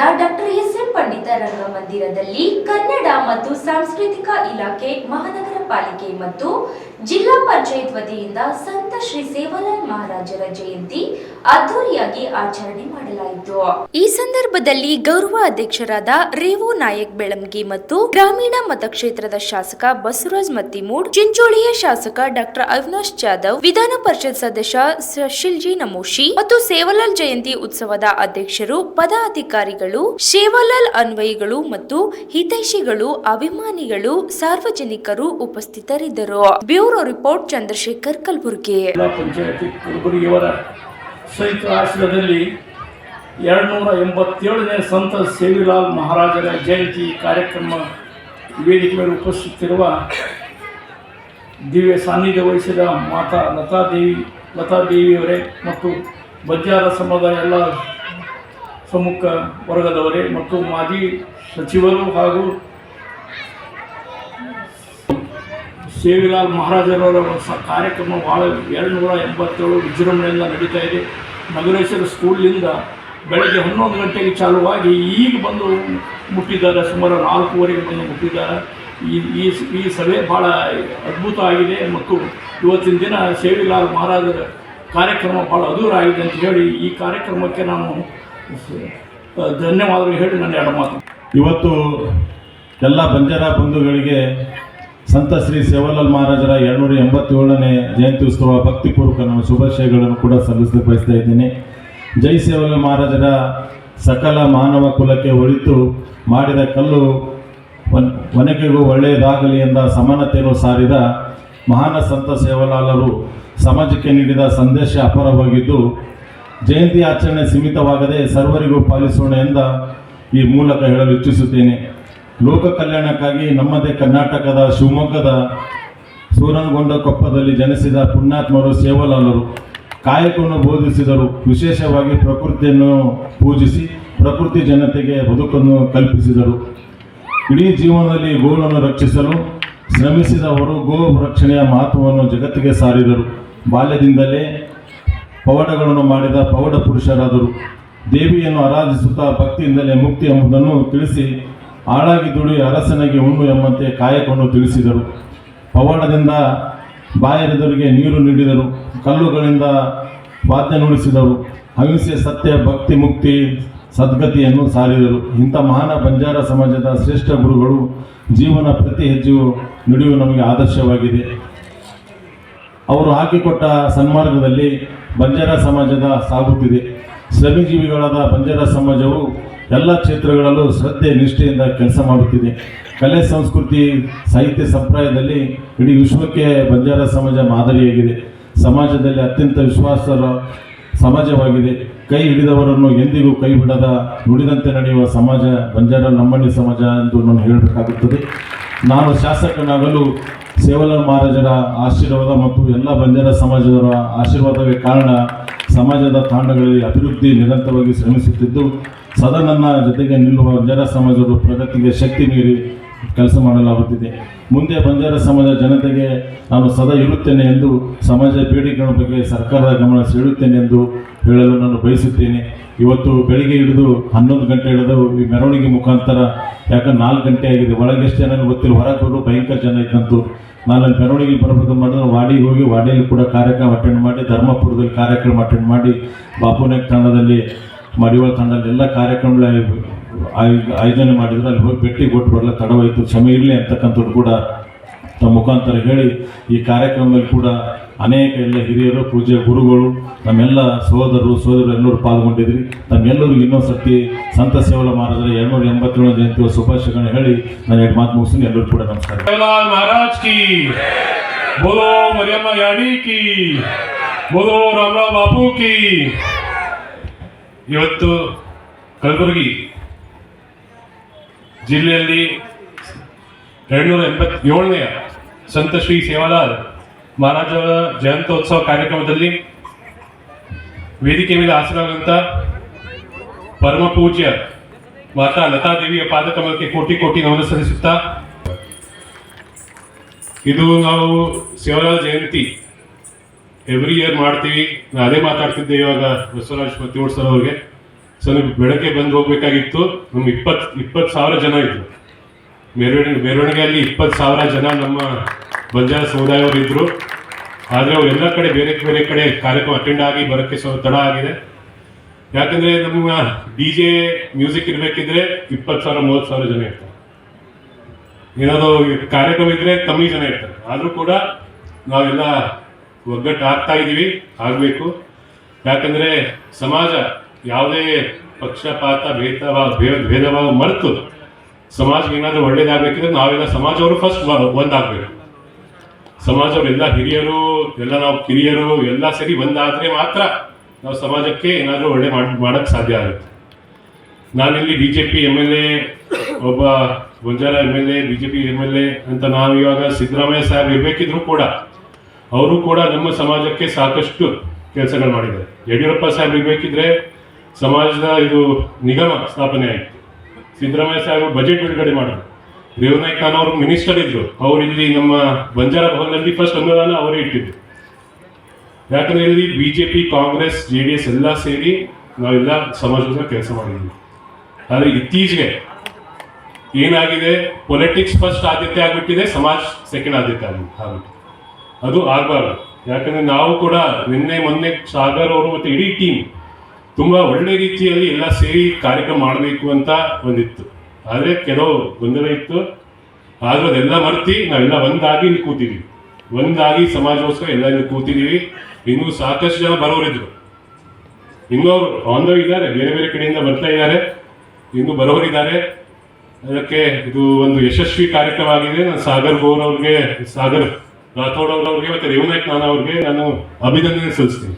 Doctor S M ಪಂಡಿತ ರಂಗಮಂದಿರದಲ್ಲಿ ಕನ್ನಡ ಮತ್ತು ಸಾಂಸ್ಕೃತಿಕ ಇಲಾಖೆ ಮಹಾನಗರ ಪಾಲಿಕೆ ಮತ್ತು ಜಿಲ್ಲಾ ಪಂಚಾಯತ್ ವತಿಯಿಂದ ಸಂತ ಶ್ರೀ ಸೇವಾಲಾಲ್ ಮಹಾರಾಜರ ಜಯಂತಿ ಅದ್ದೂರಿಯಾಗಿ ಆಚರಣೆ ಮಾಡಲಾಯಿತು. ಈ ಸಂದರ್ಭದಲ್ಲಿ ಗೌರವ ಅಧ್ಯಕ್ಷರಾದ ರೇವು ನಾಯಕ್ ಬೆಳಂಗಿ ಮತ್ತು ಗ್ರಾಮೀಣ ಮತಕ್ಷೇತ್ರದ ಶಾಸಕ ಬಸವರಾಜ್ ಮತ್ತಿಮೂಡ್, ಚಿಂಚೋಳಿಯ ಶಾಸಕ ಡಾಕ್ಟರ್ ಅವಿನಾಶ್ ಜಾಧವ್, ವಿಧಾನ ಪರಿಷತ್ ಸದಸ್ಯ ಶಿಲ್ಜಿ ನಮೋಶಿ ಮತ್ತು ಸೇವಾಲಾಲ್ ಜಯಂತಿ ಉತ್ಸವದ ಅಧ್ಯಕ್ಷರು, ಪದಾಧಿಕಾರಿಗಳು, ಸೇವಾಲಾಲ್ ಅನ್ವಯಿಗಳು ಮತ್ತು ಹಿತೈಷಿಗಳು, ಅಭಿಮಾನಿಗಳು, ಸಾರ್ವಜನಿಕರು ಉಪಸ್ಥಿತರಿದ್ದರು. Bureau report Chandrashekhar Kalaburagi. ಜಿಲ್ಲಾ ಪಂಚಾಯತಿ ಕಲಬುರಗಿಯವರ ಸಂಯುಕ್ತ ಆಶ್ರಯದಲ್ಲಿ ಎರಡುನೂರ ಎಂಬತ್ತೇಳನೇ ಸಂತ ಸೇವಿಲಾಲ್ ಮಹಾರಾಜರ ಜಯಂತಿ ಕಾರ್ಯಕ್ರಮ ವೇದಿಕೆ ಮೇಲೆ ಉಪಸ್ಥಿತಿರುವ ದಿವ್ಯ ಸಾನ್ನಿಧ್ಯ ವಹಿಸಿದ ಮಾತಾ ಲತಾದೇವಿ, ಲತಾದೇವಿಯವರೇ ಮತ್ತು ಬಜ್ಜಾರ ಸಮುದಾಯ ಎಲ್ಲ ಪ್ರಮುಖ ವರ್ಗದವರೇ ಮತ್ತು ಮಾಜಿ ಸಚಿವರು ಹಾಗೂ ಸೇವಿಲಾಲ್ ಮಹಾರಾಜರವರ ಸ ಕಾರ್ಯಕ್ರಮ ಭಾಳ ಎರಡು ನೂರ ಎಂಬತ್ತೇಳು ವಿಜೃಂಭಣೆಯಿಂದ ನಡೀತಾ ಇದೆ. ನಗರೇಶ್ವರ ಸ್ಕೂಲಿಂದ ಬೆಳಗ್ಗೆ ಹನ್ನೊಂದು ಗಂಟೆಗೆ ಚಾಲುವಾಗಿ ಈಗ ಬಂದು ಮುಟ್ಟಿದ್ದಾರೆ. ಸುಮಾರು ನಾಲ್ಕೂವರೆಗೆ ಬಂದು ಮುಟ್ಟಿದ್ದಾರೆ. ಈ ಈ ಈ ಸಭೆ ಭಾಳ ಅದ್ಭುತ ಆಗಿದೆ ಮತ್ತು ಇವತ್ತಿನ ದಿನ ಸೇವಿಲಾಲ್ ಮಹಾರಾಜರ ಕಾರ್ಯಕ್ರಮ ಭಾಳ ಅದೂರ ಆಗಿದೆ ಅಂತ ಹೇಳಿ ಈ ಕಾರ್ಯಕ್ರಮಕ್ಕೆ ನಾನು ಧನ್ಯವಾದಗಳು ಹೇಳಿ ನನ್ನ ಎರಡು ಮಾತು. ಇವತ್ತು ಎಲ್ಲ ಬಂಜಾರ ಬಂಧುಗಳಿಗೆ ಸಂತ ಶ್ರೀ ಸೇವಾಲಾಲ್ ಮಹಾರಾಜರ ಎರಡುನೂರ ಎಂಬತ್ತೇಳನೇ ಜಯಂತಿ ಉತ್ಸವ ಭಕ್ತಿಪೂರ್ವಕ ನಾನು ಶುಭಾಶಯಗಳನ್ನು ಕೂಡ ಸಲ್ಲಿಸಲು ಬಯಸ್ತಾ ಇದ್ದೀನಿ. ಜೈ ಸೇವಾಲಾಲ್ ಮಹಾರಾಜರ ಸಕಲ ಮಾನವ ಕುಲಕ್ಕೆ ಒಳಿತು ಮಾಡಿದ ಕಲ್ಲು ಒನ್ ವನಕೆಗೂ ಒಳ್ಳೆಯದಾಗಲಿ ಎಂದ ಸಮಾನತೆಯನ್ನು ಸಾರಿದ ಮಹಾನ ಸಂತ ಸೇವಾಲಾಲರು ಸಮಾಜಕ್ಕೆ ನೀಡಿದ ಸಂದೇಶ ಅಪಾರವಾಗಿದ್ದು ಜಯಂತಿ ಆಚರಣೆ ಸೀಮಿತವಾಗದೆ ಸರ್ವರಿಗೂ ಪಾಲಿಸೋಣ ಎಂದ ಈ ಮೂಲಕ ಹೇಳಲು ಇಚ್ಛಿಸುತ್ತೇನೆ. ಲೋಕ ಕಲ್ಯಾಣಕ್ಕಾಗಿ ನಮ್ಮದೇ ಕರ್ನಾಟಕದ ಶಿವಮೊಗ್ಗದ ಸೂರನಗೊಂಡ ಕೊಪ್ಪದಲ್ಲಿ ಜನಿಸಿದ ಪುಣ್ಯಾತ್ಮರು ಸೇವಲಾಲರು, ಕಾಯಕವನ್ನು ಬೋಧಿಸಿದರು. ವಿಶೇಷವಾಗಿ ಪ್ರಕೃತಿಯನ್ನು ಪೂಜಿಸಿ ಪ್ರಕೃತಿ ಜನತೆಗೆ ಬದುಕನ್ನು ಕಲ್ಪಿಸಿದರು. ಇಡೀ ಜೀವನದಲ್ಲಿ ಗೋವನ್ನು ರಕ್ಷಿಸಲು ಶ್ರಮಿಸಿದವರು ಗೋ ರಕ್ಷಣೆಯ ಮಹತ್ವವನ್ನು ಜಗತ್ತಿಗೆ ಸಾರಿದರು. ಬಾಲ್ಯದಿಂದಲೇ ಪವಾಡಗಳನ್ನು ಮಾಡಿದ ಪವಾಡ ಪುರುಷರಾದರು. ದೇವಿಯನ್ನು ಆರಾಧಿಸುತ್ತಾ ಭಕ್ತಿಯಿಂದಲೇ ಮುಕ್ತಿ ಎಂಬುದನ್ನು ತಿಳಿಸಿ ಆಳಾಗಿ ದುಡಿ ಅರಸನಿಗೆ ಉಣ್ಣು ಎಂಬಂತೆ ಕಾಯಕೊಂಡು ತಿಳಿಸಿದರು. ಪವಾಡದಿಂದ ಬಾಯರಿದವರಿಗೆ ನೀರು ನೀಡಿದರು. ಕಲ್ಲುಗಳಿಂದ ವಾದ್ಯ ನುಡಿಸಿದರು. ಅಹಿಂಸೆ, ಸತ್ಯ, ಭಕ್ತಿ, ಮುಕ್ತಿ, ಸದ್ಗತಿಯನ್ನು ಸಾರಿದರು. ಇಂಥ ಮಹಾನ ಬಂಜಾರ ಸಮಾಜದ ಶ್ರೇಷ್ಠ ಗುರುಗಳು ಜೀವನ ಪ್ರತಿ ಹೆಜ್ಜೆಯು ನುಡಿಯು ನಮಗೆ ಆದರ್ಶವಾಗಿದೆ. ಅವರು ಹಾಕಿಕೊಟ್ಟ ಸನ್ಮಾರ್ಗದಲ್ಲಿ ಬಂಜಾರ ಸಮಾಜದ ಸಾಗುತ್ತಿದೆ. ಶ್ರಮಜೀವಿಗಳಾದ ಬಂಜಾರ ಸಮಾಜವು ಎಲ್ಲ ಕ್ಷೇತ್ರಗಳಲ್ಲೂ ಶ್ರದ್ಧೆ, ನಿಷ್ಠೆಯಿಂದ ಕೆಲಸ ಮಾಡುತ್ತಿದೆ. ಕಲೆ, ಸಂಸ್ಕೃತಿ, ಸಾಹಿತ್ಯ ಸಂಪ್ರದಾಯದಲ್ಲಿ ಇಡೀ ವಿಶ್ವಕ್ಕೆ ಬಂಜಾರ ಸಮಾಜ ಮಾದರಿಯಾಗಿದೆ. ಸಮಾಜದಲ್ಲಿ ಅತ್ಯಂತ ವಿಶ್ವಾಸರ ಸಮಾಜವಾಗಿದೆ. ಕೈ ಹಿಡಿದವರನ್ನು ಎಂದಿಗೂ ಕೈ ಬಿಡದ, ನುಡಿದಂತೆ ನಡೆಯುವ ಸಮಾಜ ಬಂಜಾರ, ನಮ್ಮಣ್ಣಿ ಸಮಾಜ ಎಂದು ನಾನು ಹೇಳಬೇಕಾಗುತ್ತದೆ. ನಾನು ಶಾಸಕನಾಗಲು ಸೇವಲ ಮಹಾರಾಜರ ಆಶೀರ್ವಾದ ಮತ್ತು ಎಲ್ಲ ಬಂಜಾರ ಸಮಾಜದವರ ಆಶೀರ್ವಾದವೇ ಕಾರಣ. ಸಮಾಜದ ತಾಂಡಗಳಲ್ಲಿ ಅಭಿವೃದ್ಧಿ ನಿರಂತರವಾಗಿ ಶ್ರಮಿಸುತ್ತಿದ್ದು, ಸದಾ ನನ್ನ ಜೊತೆಗೆ ನಿಲ್ಲುವ ಬಂಜಾರ ಸಮಾಜದ ಪ್ರಗತಿಗೆ ಶಕ್ತಿ ನೀಡಿ ಕೆಲಸ ಮಾಡಲಾಗುತ್ತಿದೆ. ಮುಂದೆ ಬಂಜಾರ ಸಮಾಜ ಜನತೆಗೆ ನಾನು ಸದಾ ಇರುತ್ತೇನೆ ಎಂದು, ಸಮಾಜ ಬೇಡಿಕೆಗಳ ಬಗ್ಗೆ ಸರ್ಕಾರದ ಗಮನ ಸೆಳೆಯುತ್ತೇನೆ ಎಂದು ಹೇಳಲು ನಾನು ಬಯಸುತ್ತೇನೆ. ಇವತ್ತು ಬೆಳಿಗ್ಗೆ ಹಿಡಿದು ಹನ್ನೊಂದು ಗಂಟೆ ಹಿಡಿದು ಈ ಮೆರವಣಿಗೆ ಮುಖಾಂತರ, ಯಾಕಂದ್ರೆ ನಾಲ್ಕು ಗಂಟೆ ಆಗಿದೆ, ಒಳಗೆ ಎಷ್ಟು ಜನ ಗೊತ್ತಿಲ್ಲ, ಹೊರಗೆ ಭಯಂಕರ ಜನ ಇದ್ದಂತು. ಅಲ್ಲಿ ಮೆರವಣಿಗೆ ಬರಬೇಕು ಮಾಡಿದ್ರೆ ವಾಡಿಗೆ ಹೋಗಿ ವಾಡಿಯಲ್ಲಿ ಕೂಡ ಕಾರ್ಯಕ್ರಮ ಅಟೆಂಡ್ ಮಾಡಿ, ಧರ್ಮಪುರದಲ್ಲಿ ಕಾರ್ಯಕ್ರಮ ಅಟೆಂಡ್ ಮಾಡಿ ಬಾಪುನಾಯಕ್ ತಾಂಡದಲ್ಲಿ ಮಡಿವಾಳ ತಾಂಡದಲ್ಲಿ ಎಲ್ಲ ಕಾರ್ಯಕ್ರಮಗಳ ಆಯ್- ಆಯೋಜನೆ ಮಾಡಿದ್ರು. ಅಲ್ಲಿ ಹೋಗಿ ಭೇಟಿ ಕೊಟ್ಟು ಬರಲ್ಲ ತಡವಾಯಿತು. ಕ್ಷಮೆ ಇರಲಿ ಅಂತಕ್ಕಂಥದ್ದು ಕೂಡ ತಮ್ಮ ಮುಖಾಂತರ ಹೇಳಿ ಈ ಕಾರ್ಯಕ್ರಮದಲ್ಲಿ ಕೂಡ ಅನೇಕ ಎಲ್ಲ ಹಿರಿಯರು ಪೂಜೆ ಗುರುಗಳು, ನಮ್ಮೆಲ್ಲ ಸಹೋದರರು ಸಹೋದರರು ಎಲ್ಲರೂ ಪಾಲ್ಗೊಂಡಿದ್ರಿ. ತಮ್ಮೆಲ್ಲರಿಗೂ ಇನ್ನೊಂದು ಸರ್ತಿ ಸಂತ ಸೇವಲ ಮಾಡಿದ್ರೆ ಎರಡ್ನೂರ ಎಂಬತ್ತೇಳು ಜಯಂತಿ ಶುಭಾಶಯಗಳನ್ನ ಹೇಳಿ ನಾನು ಎರಡು ಮಾತು ಮುಗಿಸ್ತೀನಿ. ಎಲ್ಲರೂ ಕೂಡ ನಮಸ್ಕಾರ. ಮಹಾರಾಜ್ ಕೀ. ಬೋಲೋ ಮರಿಯಮ್ಮ ಯಾಣಿ ಕಿ. ಬೋಲೋ ರಾಮರಾಮ್ ಬಾಪು ಕಿ. ಇವತ್ತು ಕಲಬುರಗಿ ಜಿಲ್ಲೆಯಲ್ಲಿ ಎರಡುನೂರ ಎಂಬತ್ತೇಳನೇ ಸಂತ ಶ್ರೀ ಸೇವಾಲಾಲ್ ಮಹಾರಾಜರ ಜಯಂತ್ಯೋತ್ಸವ ಕಾರ್ಯಕ್ರಮದಲ್ಲಿ ವೇದಿಕೆ ಮೇಲೆ ಆಸರಾದಂಥ ಪರಮ ಪೂಜ್ಯ ಮಾತಾ ಲತಾದೇವಿಯ ಪಾದಕಮಲಕ್ಕೆ ಕೋಟಿ ಕೋಟಿ ನಮನ ಸಲ್ಲಿಸುತ್ತಾ, ಇದು ನಾವು ಶಿವರಾಜ ಜಯಂತಿ. ಎವ್ರಿ ಇಯರ್ ಮಾಡ್ತೀವಿ. ಅದೇ ಮಾತಾಡ್ತಿದ್ದೆ ಇವಾಗ ಬಸವರಾಜ್ ಮತ್ತಿವಡ್ ಸರ್ ಅವ್ರಿಗೆ. ಸೊ ನೀವು ಬೆಳಗ್ಗೆ ಬಂದು ಹೋಗ್ಬೇಕಾಗಿತ್ತು. ನಮ್ ಇಪ್ಪತ್ ಇಪ್ಪತ್ತು ಸಾವಿರ ಜನ ಇದ್ರು. ಮೆರವಣಿಗೆ, ಮೆರವಣಿಗೆಯಲ್ಲಿ ಇಪ್ಪತ್ತು ಸಾವಿರ ಜನ ನಮ್ಮ ಬಂಜಾರ ಸಮುದಾಯವರು ಇದ್ರು ಆದರೆ ಎಲ್ಲ ಕಡೆ ಬೇರೆ ಬೇರೆ ಕಡೆ ಕಾರ್ಯಕ್ರಮ ಅಟೆಂಡ್ ಆಗಿ ಬರೋಕ್ಕೆ ಸ್ವಲ್ಪ ತಡ ಆಗಿದೆ. ಯಾಕಂದ್ರೆ ನಮ್ಮ ಡಿ ಜೆ ಮ್ಯೂಸಿಕ್ ಇರಬೇಕಿದ್ರೆ ಇಪ್ಪತ್ತು ಸಾವಿರ, ಮೂವತ್ತು ಸಾವಿರ ಜನ ಇರ್ತಾರೆ. ಏನಾದ್ರು ಕಾರ್ಯಕ್ರಮ ಇದ್ರೆ ಕಮ್ಮಿ ಜನ ಇರ್ತಾರೆ. ಆದರೂ ಕೂಡ ನಾವೆಲ್ಲ ಒಗ್ಗಟ್ಟು ಆಗ್ತಾ ಇದ್ದೀವಿ ಆಗಬೇಕು. ಯಾಕಂದ್ರೆ ಸಮಾಜ ಯಾವುದೇ ಪಕ್ಷಪಾತ, ಭೇದಭಾವ, ಭೇದ- ಭಾವ ಮರೆತು ಸಮಾಜಕ್ಕೆ ಏನಾದರೂ ಒಳ್ಳೇದಾಗಬೇಕಿದ್ರೆ ನಾವೆಲ್ಲ ಸಮಾಜವರು ಫಸ್ಟ್ ಒಂದಾಗಬೇಕು. ಸಮಾಜವರೆಲ್ಲ ಹಿರಿಯರು, ಎಲ್ಲ ನಾವು ಕಿರಿಯರು, ಎಲ್ಲ ಸರಿ ಬಂದಾದ್ರೆ ಮಾತ್ರ ನಾವು ಸಮಾಜಕ್ಕೆ ಏನಾದರೂ ಒಳ್ಳೆ ಮಾಡಕ್ಕೆ ಸಾಧ್ಯ ಆಗುತ್ತೆ. ನಾನಿಲ್ಲಿ B J P M L A, ಒಬ್ಬ ಗುಂಜಾರ M L A B J P M L A ಅಂತ ನಾವು ಇವಾಗ ಸಿದ್ದರಾಮಯ್ಯ ಸಾಹೇಬ್ ಇರಬೇಕಿದ್ರು ಕೂಡ ಅವರು ಕೂಡ ನಮ್ಮ ಸಮಾಜಕ್ಕೆ ಸಾಕಷ್ಟು ಕೆಲಸಗಳು ಮಾಡಿದ್ದಾರೆ. ಯಡಿಯೂರಪ್ಪ ಸಾಹೇಬ್ ಇರಬೇಕಿದ್ರೆ ಸಮಾಜದ ಇದು ನಿಗಮ ಸ್ಥಾಪನೆ ಆಯಿತು ಸಿದ್ದರಾಮಯ್ಯ ಸಾಹೇಬ್ ಬಜೆಟ್ ಬಿಡುಗಡೆ ಮಾಡಿದ್ರು ರೇವನಾಯಕ್ ಖಾನ್ ಅವರು ಮಿನಿಸ್ಟರ್ ಇದ್ರು. ಅವ್ರು ಇಲ್ಲಿ ನಮ್ಮ ಬಂಜಾರ ಭವನದಲ್ಲಿ ಫಸ್ಟ್ ಅನುದಾನ ಅವರೇ ಇಟ್ಟಿದ್ರು. ಯಾಕಂದ್ರೆ ಇಲ್ಲಿ BJP Congress J D S ಎಲ್ಲ ಸೇರಿ ನಾವೆಲ್ಲ ಸಮಾಜದ ಕೆಲಸ ಮಾಡಿದ್ವಿ. ಆದರೆ ಇತ್ತೀಚೆಗೆ ಏನಾಗಿದೆ? ಪೊಲಿಟಿಕ್ಸ್ ಫಸ್ಟ್ ಆದ್ಯತೆ ಆಗಿಬಿಟ್ಟಿದೆ, ಸಮಾಜ ಸೆಕೆಂಡ್ ಆದ್ಯತೆ ಆಗ್ಬಿಟ್ಟು ಅದು ಆಗಬಾರ್ದು. ಯಾಕಂದ್ರೆ ನಾವು ಕೂಡ ನಿನ್ನೆ, ಮೊನ್ನೆ ಸಾಗರ್ ಅವರು ಮತ್ತೆ ಇಡೀ ಟೀಮ್ ತುಂಬಾ ಒಳ್ಳೆ ರೀತಿಯಲ್ಲಿ ಎಲ್ಲ ಸೇರಿ ಕಾರ್ಯಕ್ರಮ ಮಾಡಬೇಕು ಅಂತ ಒಂದಿತ್ತು. ಆದರೆ ಕೆಲವು ಗೊಂದಲ ಇತ್ತು. ಆದರೂ ಅದೆಲ್ಲ ಮರ್ತಿ ನಾವೆಲ್ಲ ಒಂದಾಗಿ ಇಲ್ಲಿ ಕೂತಿದ್ದೀವಿ ಒಂದಾಗಿ ಸಮಾಜಗೋಸ್ಕರ ಎಲ್ಲ ಇಲ್ಲಿ ಕೂತಿದ್ದೀವಿ ಇನ್ನೂ ಸಾಕಷ್ಟು ಜನ ಬರೋರಿದ್ರು. ಇನ್ನೂ ಅವರು ಆನ್ ಇದ್ದಾರೆ, ಬೇರೆ ಬೇರೆ ಕಡೆಯಿಂದ ಬರ್ತಾ ಇದ್ದಾರೆ. ಇನ್ನೂ ಬರೋರಿದ್ದಾರೆ. ಅದಕ್ಕೆ ಇದು ಒಂದು ಯಶಸ್ವಿ ಕಾರ್ಯಕ್ರಮ ಆಗಿದೆ. ನಾನು ಸಾಗರ್ ಗೌರ್ ಅವ್ರಿಗೆ, ಸಾಗರ್ ರಾಥೋಡ್ ಅವ್ರವ್ರಿಗೆ ಮತ್ತೆ ರೇವನಾಯ್ಕ ನಾನು ಅವ್ರಿಗೆ ನಾನು ಅಭಿನಂದನೆ ಸಲ್ಲಿಸ್ತೀನಿ.